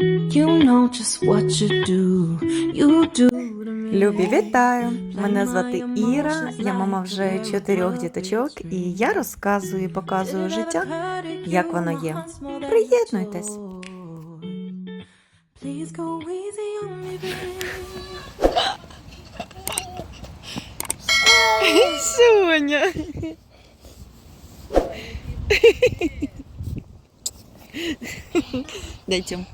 You know just what you do. You do. Любі, вітаю! Мене звати Іра, я мама вже чотирьох діточок, і я розказую і показую життя, як воно є. Приєднуйтесь. Соня. Дайте.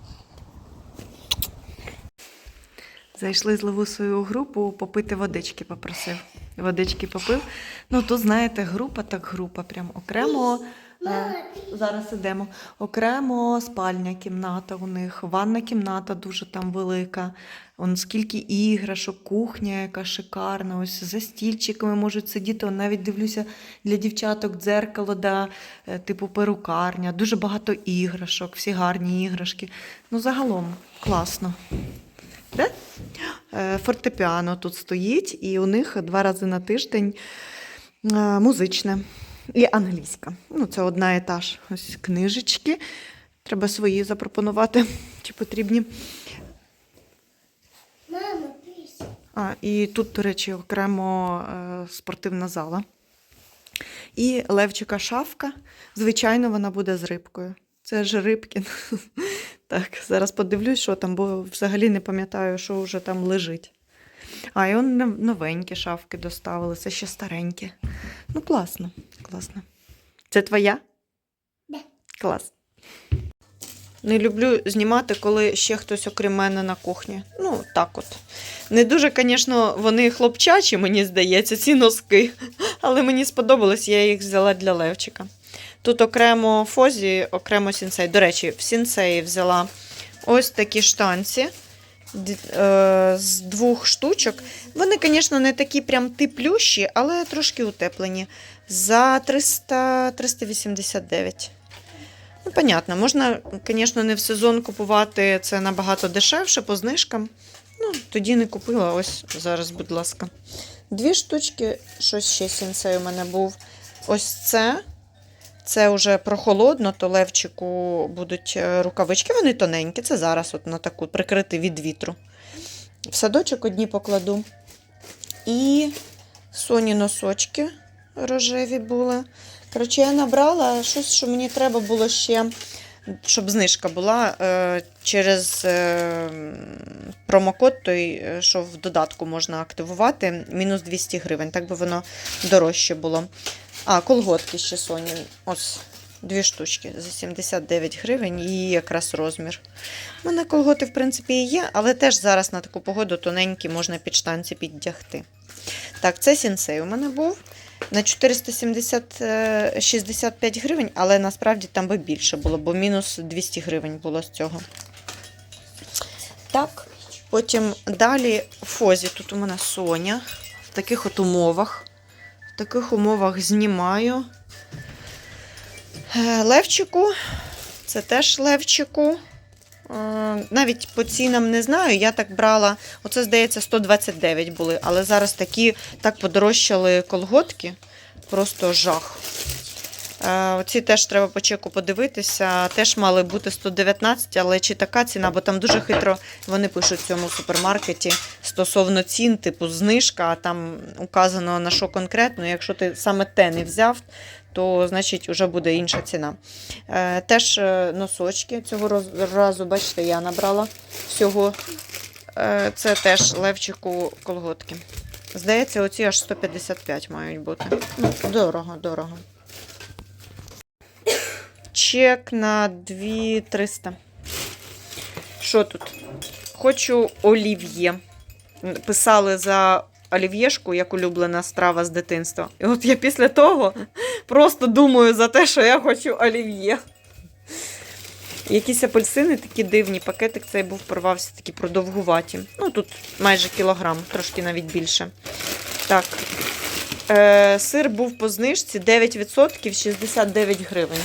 Зайшли з Левусою у групу, попити водички попросив. Водички попив. Ну, тут, знаєте, група так група, прям окремо. е, зараз ідемо. Окремо спальня кімната у них, ванна кімната дуже там велика. Он скільки іграшок, кухня, яка шикарна. Ось за стільчиками можуть сидіти. Он навіть дивлюся для дівчаток дзеркало, да, е, типу перукарня. Дуже багато іграшок, всі гарні іграшки. Ну, загалом класно. Де? Е, Фортепіано тут стоїть, і у них два рази на тиждень е, музичне і англійська. Ну, це одна і та ж. Ось книжечки. Треба свої запропонувати, чи потрібні. Мама. А, і тут, до речі, окремо е, спортивна зала. І Левчика шафка. Звичайно, вона буде з рибкою. Це ж Рибкін. Так, зараз подивлюсь, що там, бо взагалі не пам'ятаю, що вже там лежить. А, і он новенькі шафки доставили, це ще старенькі. Ну, класно, класно. Це твоя? Да. Клас. Не люблю знімати, коли ще хтось окрім мене на кухні. Ну, так от. Не дуже, звісно, вони хлопчачі, мені здається, ці носки. Але мені сподобалось, я їх взяла для Левчика. Тут окремо фозі, окремо сінсей. До речі, в сінсеї взяла ось такі штанці е, з двох штучок. Вони, звісно, не такі прям теплющі, але трошки утеплені. За 300, 389. Ну, понятно, можна, звісно, не в сезон купувати це набагато дешевше по знижкам. Ну, тоді не купила. Ось зараз, будь ласка. Дві штучки, щось ще сінсей у мене був. Ось це. Це вже прохолодно, то левчику будуть е, рукавички. Вони тоненькі. Це зараз от на таку прикрити від вітру. В садочок одні покладу. І соні носочки рожеві були. Коротше, я набрала щось, що мені треба було ще, щоб знижка була е, через е, промокод, той, е, що в додатку можна активувати, мінус 200 гривень. Так би воно дорожче було. А, колготки ще Соні. Ось дві штучки за 79 гривень і якраз розмір. У мене колготи, в принципі, і є, але теж зараз на таку погоду тоненькі можна під штанці піддягти. Так, це сінсей у мене був на 465 гривень, але насправді там би більше було, бо мінус 200 гривень було з цього. Так, потім далі Фозі. Тут у мене Соня в таких от умовах. В таких умовах знімаю. Е, Левчику, це теж Левчику. Е, Навіть по цінам не знаю. Я так брала, оце, здається, 129 були, але зараз такі так подорожчали колготки. Просто жах. Е, Оці теж треба по чеку подивитися. Теж мали бути 119, але чи така ціна, бо там дуже хитро вони пишуть в цьому супермаркеті стосовно цін, типу знижка, а там указано на що конкретно. Якщо ти саме те не взяв, то значить вже буде інша ціна. Е, Теж е, носочки цього разу, бачите, я набрала всього. Е, Це теж левчику колготки. Здається, оці аж 155 мають бути. Ну, дорого, дорого. Чек на 2300. Що тут? Хочу олів'є. Писали за олів'єшку, як улюблена страва з дитинства. І от я після того просто думаю за те, що я хочу олів'є. Якісь апельсини такі дивні, пакетик цей був порвався, такі продовгуваті. Ну, тут майже кілограм, трошки навіть більше. Так. Е, сир був по знижці 9%, 69 гривень.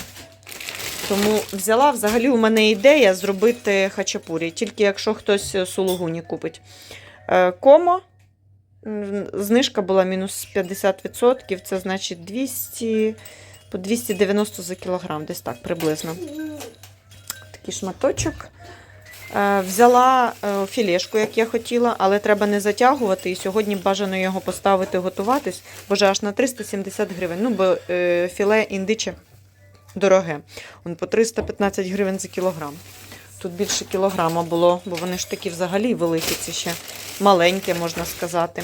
Тому взяла взагалі у мене ідея зробити хачапурі, тільки якщо хтось сулугуні купить. Е, Комо. Знижка була мінус 50%, це значить 200, по 290 за кілограм, десь так приблизно. Такий шматочок. Е, Взяла е, філешку, як я хотіла, але треба не затягувати. І сьогодні бажано його поставити готуватись, бо вже аж на 370 гривень. Ну, бо е, філе індиче дороге. Он по 315 гривень за кілограм. Тут більше кілограма було, бо вони ж такі взагалі великі, це ще маленьке, можна сказати.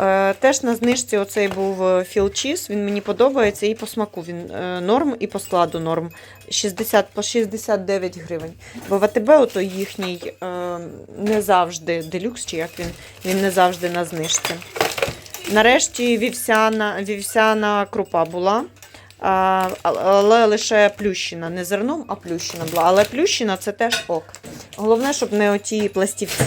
Е, теж на знижці оцей був філчіз, він мені подобається і по смаку він е, норм, і по складу норм. 60 по 69 гривень. Бо в АТБ ото їхній е, не завжди делюкс, чи як він, він не завжди на знижці. Нарешті вівсяна, вівсяна крупа була. Але лише плющина, не зерном, а плющина була. Але плющина це теж ок. Головне, щоб не оті пластівці.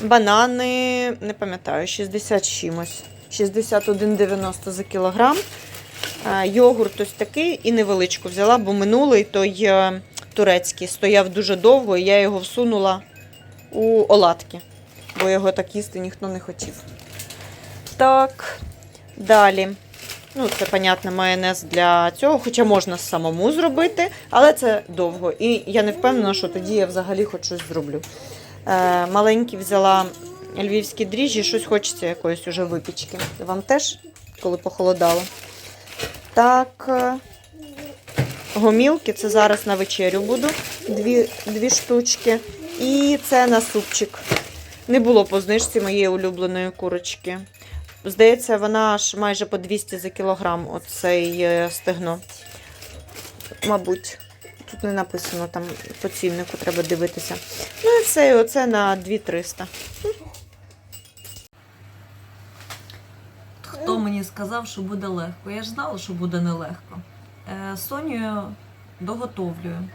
Банани, не пам'ятаю, 60 з чимось. 61,90 за кілограм. Йогурт ось такий і невеличку взяла, бо минулий той е, турецький стояв дуже довго, і я його всунула у оладки, бо його так їсти ніхто не хотів. Так, далі. Ну, це, понятно, майонез для цього, хоча можна самому зробити, але це довго. І я не впевнена, що тоді я взагалі хоч щось зроблю. Е, маленькі взяла львівські дріжджі, щось хочеться якоїсь уже випічки. Вам теж, коли похолодало? Так, е, гомілки, це зараз на вечерю буду. Дві, дві штучки. І це на супчик. Не було по знижці моєї улюбленої курочки. Здається, вона аж майже по 200 за кілограм, оцей е, стегно. Мабуть, тут не написано, там по ціннику треба дивитися. Ну і все, і оце на 2300. Хто мені сказав, що буде легко? Я ж знала, що буде нелегко. Е, з Сонею доготовлюю.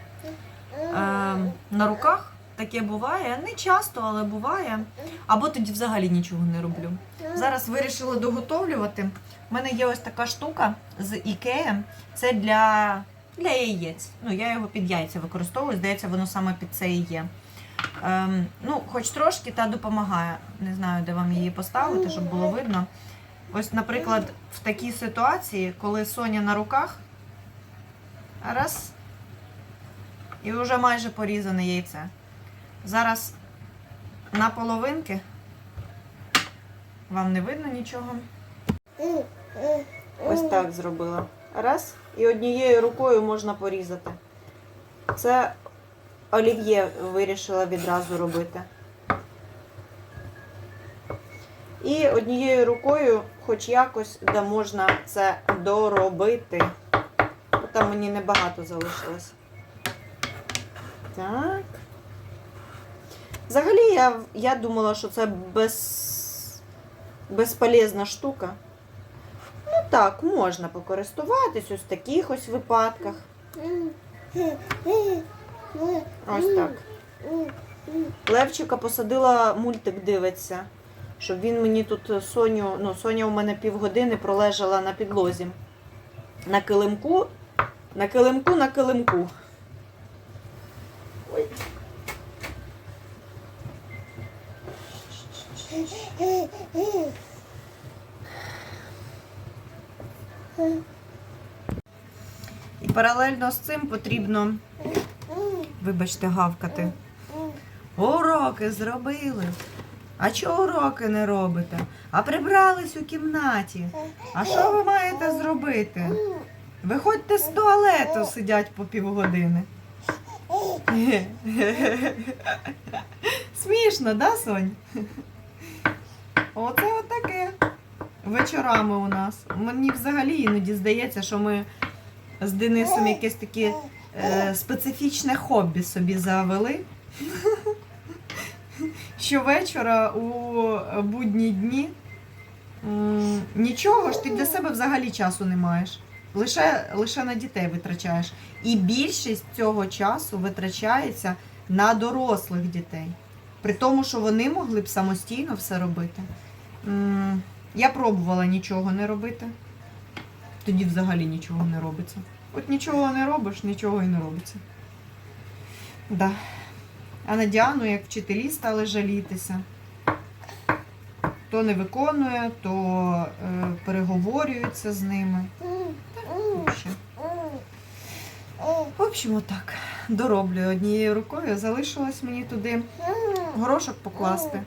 Е, на руках таке буває, не часто, але буває. Або тоді взагалі нічого не роблю. Зараз вирішила доготовлювати. У мене є ось така штука з Ікея. Це для, для яєць. Ну, я його під яйця використовую, здається, воно саме під це і є. Ем, ну, хоч трошки та допомагає. Не знаю, де вам її поставити, щоб було видно. Ось, наприклад, в такій ситуації, коли Соня на руках, раз, і вже майже порізане яйце. Зараз на половинки. Вам не видно нічого. Ось так зробила. Раз. І однією рукою можна порізати. Це олів'є вирішила відразу робити. І однією рукою, хоч якось, де можна це доробити. Там мені небагато залишилось. Так. Взагалі, я, я думала, що це без, безполезна штука. Ну так, можна покористуватись ось в таких ось випадках. Ось так. Левчика посадила мультик дивиться, щоб він мені тут Соню, ну, Соня у мене півгодини пролежала на підлозі. На килимку, на килимку, на килимку. І паралельно з цим потрібно, вибачте, гавкати. Уроки зробили. А чого уроки не робите? А прибрались у кімнаті. А що ви маєте зробити? Виходьте з туалету, сидять по півгодини. Смішно, да, Сонь? Оце отаке. Вечорами у нас. Мені взагалі іноді здається, що ми з Денисом якесь таке специфічне хобі собі завели. Щовечора у будні дні нічого ж ти для себе взагалі часу не маєш. Лише, лише на дітей витрачаєш. І більшість цього часу витрачається на дорослих дітей. При тому, що вони могли б самостійно все робити. Я пробувала нічого не робити. Тоді взагалі нічого не робиться. От нічого не робиш, нічого і не робиться. Да. А на Діану, як вчителі, стали жалітися. То не виконує, то е, переговорюються з ними. В общем, отак. дороблюю однією рукою. Залишилось мені туди горошок покласти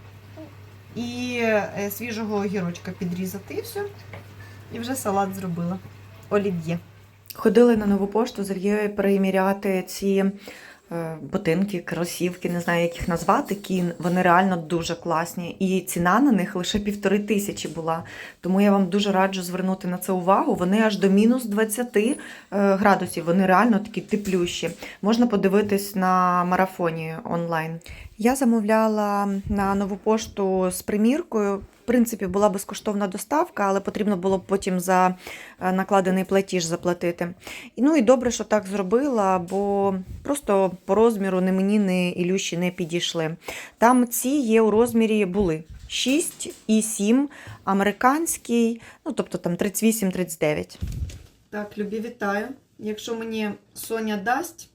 і е, свіжого огірочка підрізати, і все. І вже салат зробила. Олів'є. Ходили на нову пошту з Ільєю переміряти ці е, ботинки, кросівки, не знаю, як їх назвати. Кін. Вони реально дуже класні. І ціна на них лише півтори тисячі була. Тому я вам дуже раджу звернути на це увагу. Вони аж до мінус 20 е, градусів. Вони реально такі теплющі. Можна подивитись на марафоні онлайн. Я замовляла на нову пошту з приміркою. В принципі, була безкоштовна доставка, але потрібно було потім за е, накладений платіж заплатити. Ну і добре, що так зробила, бо просто по розміру не мені, не Ілюші не підійшли. Там ці є у розмірі були 6 і 7, американський, ну тобто там 38-39. Так, Любі, вітаю. Якщо мені Соня дасть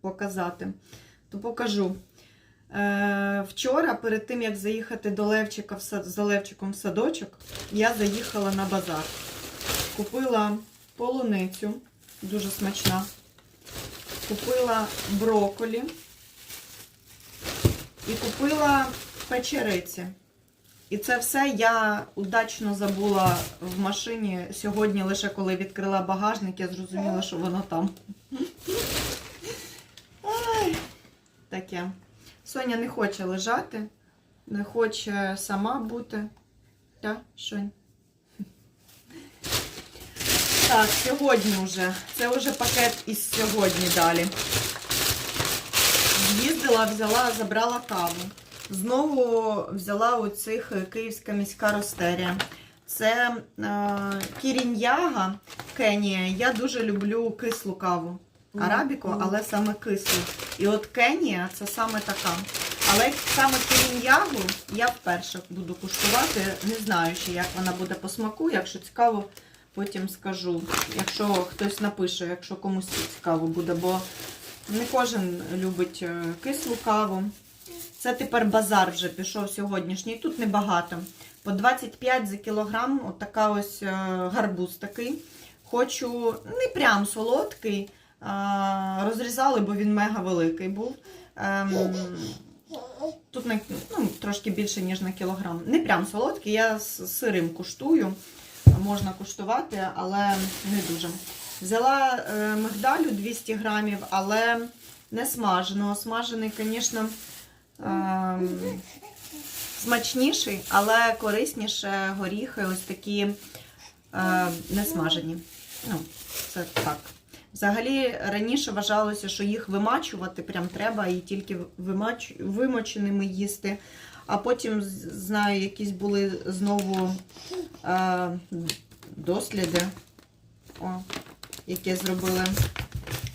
показати, то покажу. Е, вчора, перед тим як заїхати до Левчика за Левчиком в садочок, я заїхала на базар. Купила полуницю, дуже смачна. Купила броколі і купила печериці. І це все я удачно забула в машині сьогодні, лише коли відкрила багажник, я зрозуміла, що воно там. Таке. Соня не хоче лежати, не хоче сама бути. Так, Сонь? Так, сьогодні вже. Це вже пакет із сьогодні далі. З'їздила, взяла, забрала каву. Знову взяла у цих Київська міська ростерія. Це е, кіріньяга Кенія. Я дуже люблю кислу каву. Арабіку, але саме кислу. І от Кенія це саме така. Але саме кіріньягу я вперше буду куштувати. Не знаю ще, як вона буде по смаку. Якщо цікаво, потім скажу. Якщо хтось напише, якщо комусь цікаво буде, бо не кожен любить е, кислу каву. Це тепер базар вже пішов сьогоднішній. Тут небагато. По 25 за кілограм, от така ось е, гарбуз такий. Хочу не прям солодкий. Розрізали, бо він мега великий був. Ем, Тут ну, трошки більше, ніж на кілограм. Не прям солодкий, я з сирим куштую. Можна куштувати, але не дуже. Взяла е, мигдалю 200 грамів, але не смаженого. Смажений, звісно, ем, смачніший, але корисніше горіхи ось такі е, не смажені. Ну, це так. Взагалі раніше вважалося, що їх вимачувати прям треба і тільки вимач... вимоченими їсти. А потім знаю, якісь були знову е, досліди, о, які зробили,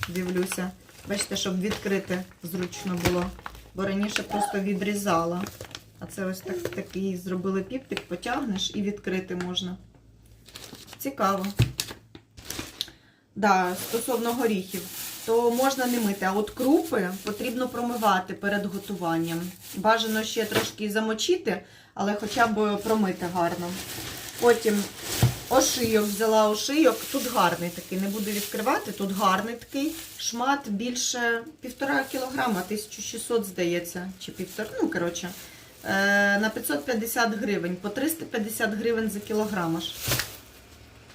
дивлюся. Бачите, щоб відкрити зручно було. Бо раніше просто відрізала. А це ось так, такий зробили піптик, потягнеш і відкрити можна. Цікаво. Да, стосовно горіхів, то можна не мити. А от крупи потрібно промивати перед готуванням. Бажано ще трошки замочити, але хоча б промити гарно. Потім ошийок взяла ошийок. Тут гарний такий, не буду відкривати. Тут гарний такий шмат більше півтора кілограма, 1600, здається, чи півтора, ну, коротше, е, на 550 гривень, по 350 гривень за кілограм аж.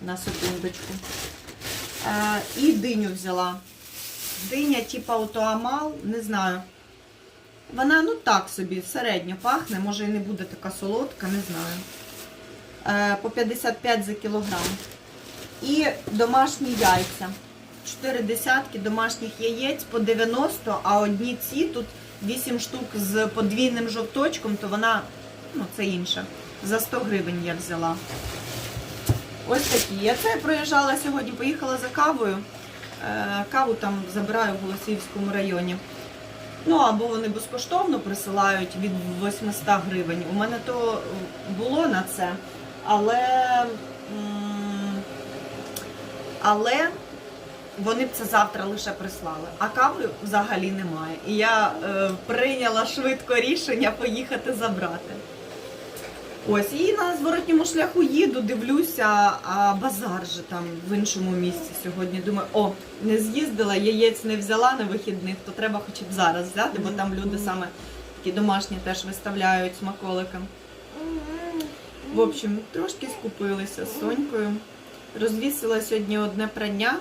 На секундочку. Е, і диню взяла. Диня, типа отоамал, не знаю. Вона, ну так собі, середньо пахне, може і не буде така солодка, не знаю. Е, по 55 за кілограм. І домашні яйця. 4 десятки домашніх яєць по 90, а одні ці тут 8 штук з подвійним жовточком, то вона, ну це інше. За 100 гривень я взяла. Ось такі. Я це проїжджала сьогодні, поїхала за кавою. Е, Каву там забираю в Голосіївському районі. Ну, або вони безкоштовно присилають від 800 гривень. У мене то було на це, але, але вони б це завтра лише прислали. А кави взагалі немає. І я е, прийняла швидко рішення поїхати забрати. Ось, і на зворотньому шляху їду, дивлюся, а базар же там в іншому місці сьогодні. Думаю, о, не з'їздила, яєць не взяла на вихідних, то треба хоча б зараз взяти, бо там люди саме такі домашні теж виставляють смаколики. В общем, трошки скупилися з Сонькою. Розвісила сьогодні одне прання,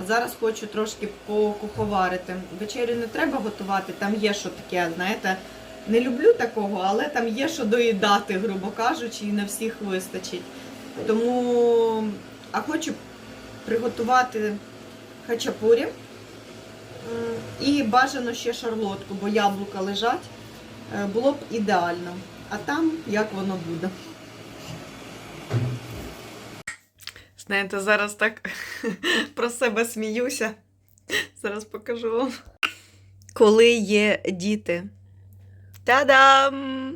а зараз хочу трошки покуховарити. Вечерю не треба готувати, там є що таке, знаєте. Не люблю такого, але там є що доїдати, грубо кажучи, і на всіх вистачить. Тому а хочу приготувати хачапурі і бажано ще шарлотку, бо яблука лежать. Е, Було б ідеально. А там як воно буде. Знаєте, зараз так про себе сміюся. Зараз покажу вам. Коли є діти. Та-дам!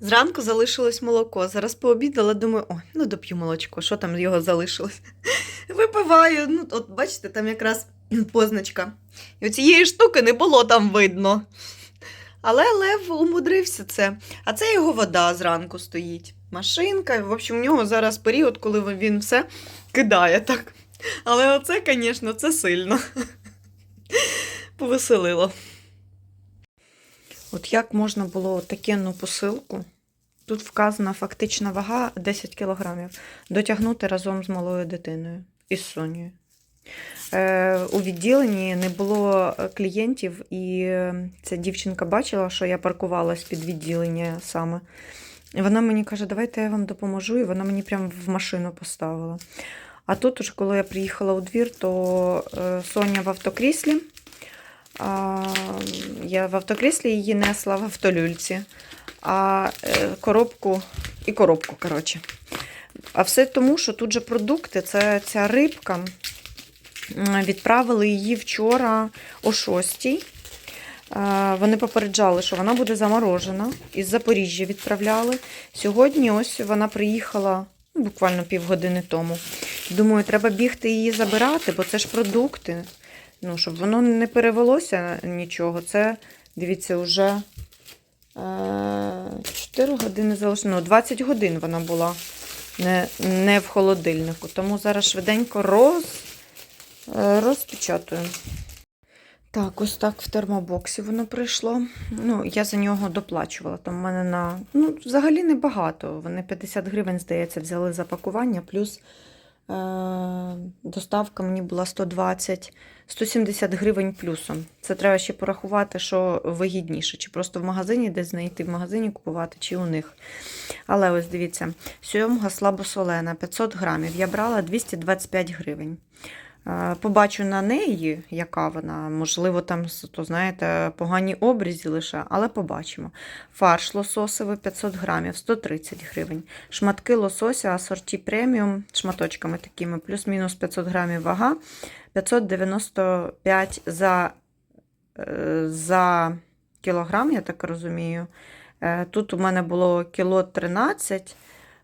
Зранку залишилось молоко. Зараз пообідала, думаю, ой, ну доп'ю молочко, що там його залишилось. Випиваю. Ну, от бачите, там якраз позначка. І оцієї штуки не було там видно. Але Лев умудрився це. А це його вода зранку стоїть. Машинка. В общем, у нього зараз період, коли він все кидає так. Але оце, звісно, це сильно. Повеселило. От як можна було такенну посилку, тут вказана фактична вага 10 кілограмів, дотягнути разом з малою дитиною із Сонією. Е, у відділенні не було клієнтів, і ця дівчинка бачила, що я паркувалась під відділення саме. Вона мені каже, давайте я вам допоможу, і вона мені прямо в машину поставила. А тут, уже, коли я приїхала у двір, то е, Соня в автокріслі. Я в автокріслі її несла в автолюльці, а е, коробку і коробку, коротше. А все тому, що тут же продукти, це ця рибка. Відправили її вчора о 6 Вони попереджали, що вона буде заморожена. Із Запоріжжя відправляли. Сьогодні ось вона приїхала ну, буквально півгодини тому. Думаю, треба бігти її забирати, бо це ж продукти. Ну, щоб воно не перевелося нічого. Це, дивіться, вже 4 години залишилося. Ну, 20 годин вона була не, не в холодильнику. Тому зараз швиденько роз, е, розпечатую. Так, ось так в термобоксі воно прийшло. Ну, я за нього доплачувала. Там в мене на. Ну, взагалі небагато. Вони 50 гривень, здається, взяли за пакування, плюс е- доставка мені була 120, 170 гривень плюсом. Це треба ще порахувати, що вигідніше. Чи просто в магазині десь знайти в магазині купувати, чи у них. Але ось дивіться, сьомга слабосолена, 500 грамів. Я брала 225 гривень. Побачу на неї, яка вона, можливо, там, то знаєте, погані обрізі лише, але побачимо. Фарш лососовий 500 грамів, 130 гривень. Шматки лосося асорті преміум, шматочками такими, плюс-мінус 500 грамів вага, 595 за, е, за кілограм, я так розумію. Е, Тут у мене було кіло 13,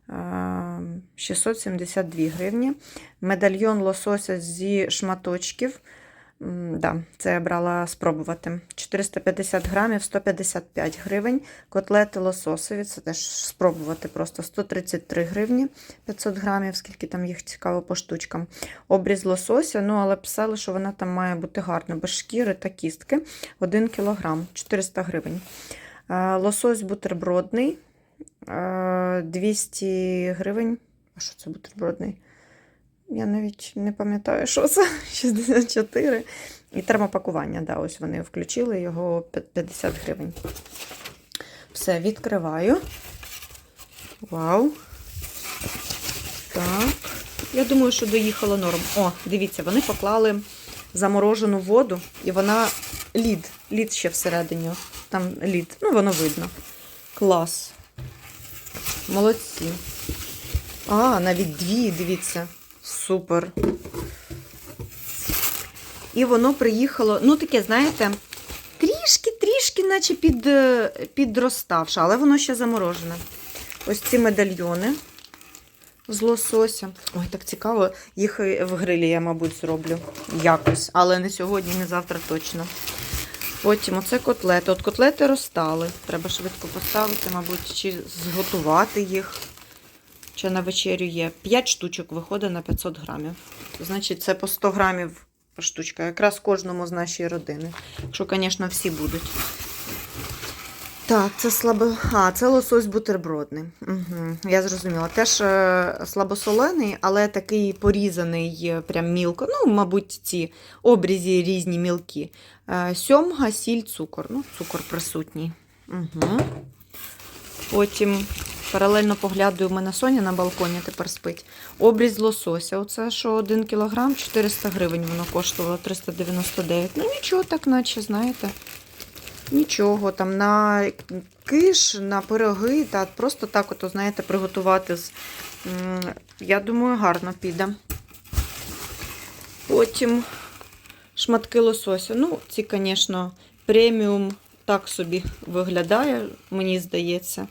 е, 672 гривні. Медальйон лосося зі шматочків. Да, це я брала спробувати. 450 грамів, 155 гривень. Котлети лососові, це теж спробувати просто 133 гривні, 500 грамів, скільки там їх цікаво по штучкам. Обріз лосося, ну але писали, що вона там має бути гарна, без шкіри та кістки. 1 кілограм, 400 гривень. Лосось бутербродний, е, 200 гривень. А що це бутербродний? Я навіть не пам'ятаю, що це 64. І термопакування, да, ось вони включили його 50 гривень. Все, відкриваю. Вау. Так. Я думаю, що доїхало норм. О, дивіться, вони поклали заморожену воду, і вона лід. Лід ще всередині. Там лід. Ну, воно видно. Клас. Молодці. А, навіть дві, дивіться. Супер. І воно приїхало, ну таке, знаєте, трішки-трішки, наче під, е, підроставше, але воно ще заморожене. Ось ці медальйони з лосося. Ой, так цікаво. Їх в грилі я, мабуть, зроблю якось. Але не сьогодні, не завтра точно. Потім оце котлети. От котлети розстали. Треба швидко поставити, мабуть, чи зготувати їх. Чи на вечерю є. 5 штучок виходить на 500 грамів. Значить, це по 100 грамів штучка. Якраз кожному з нашої родини. Якщо, звісно, всі будуть. Так, це слабо. А, це лосось бутербродний. Угу, я зрозуміла. Теж е, слабосолений, але такий порізаний е, прям мілко. Ну, мабуть, ці обрізі різні мілкі. Е, сьомга, сіль, цукор. Ну, цукор присутній. Угу. Потім паралельно поглядаю, у мене Соня на балконі тепер спить. Обріз лосося. Оце що 1 кілограм, 400 гривень воно коштувало 399. Ну нічого так, наче, знаєте. Нічого, там на киш, на пироги, та просто так, от, знаєте, приготувати. з- Я думаю, гарно піде. Потім шматки лосося. Ну, ці, звісно, преміум так собі виглядає, мені здається.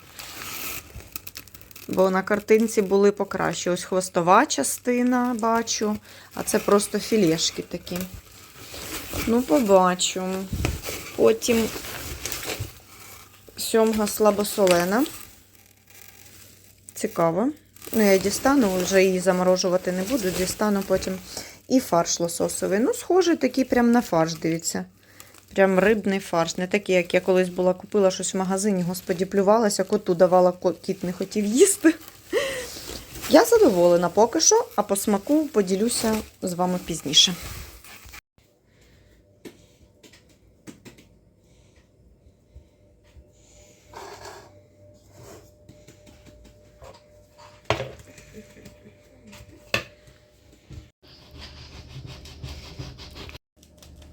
Бо на картинці були покраще. Ось хвостова частина бачу, а це просто філешки такі. Ну, побачу. Потім сьомга слабосолена. Цікаво. Ну, я дістану, вже її заморожувати не буду, дістану потім. І фарш лососовий. Ну, схожий такий прям на фарш, дивіться. Прям рибний фарш. Не такий, як я колись була купила щось в магазині, господі, плювалася, коту давала, кіт не хотів їсти. Я задоволена поки що, а по смаку поділюся з вами пізніше.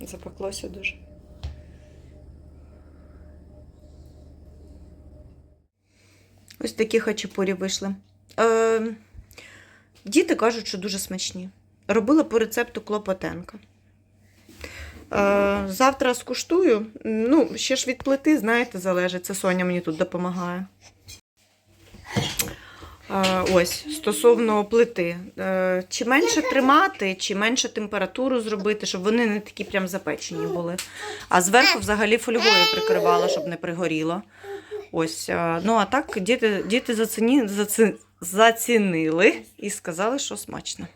Запеклося дуже. Ось такі хачапурі вийшли. Е, діти кажуть, що дуже смачні. Робила по рецепту Клопотенка. Е, завтра скуштую. Ну, ще ж від плити, знаєте, залежить. Це Соня мені тут допомагає. Е, ось, стосовно плити. Е, чи менше тримати, чи менше температуру зробити, щоб вони не такі прям запечені були. А зверху взагалі фольгою прикривала, щоб не пригоріло. Ось, е, ну а так діти, діти заціні, заці, зацінили і сказали, що смачно.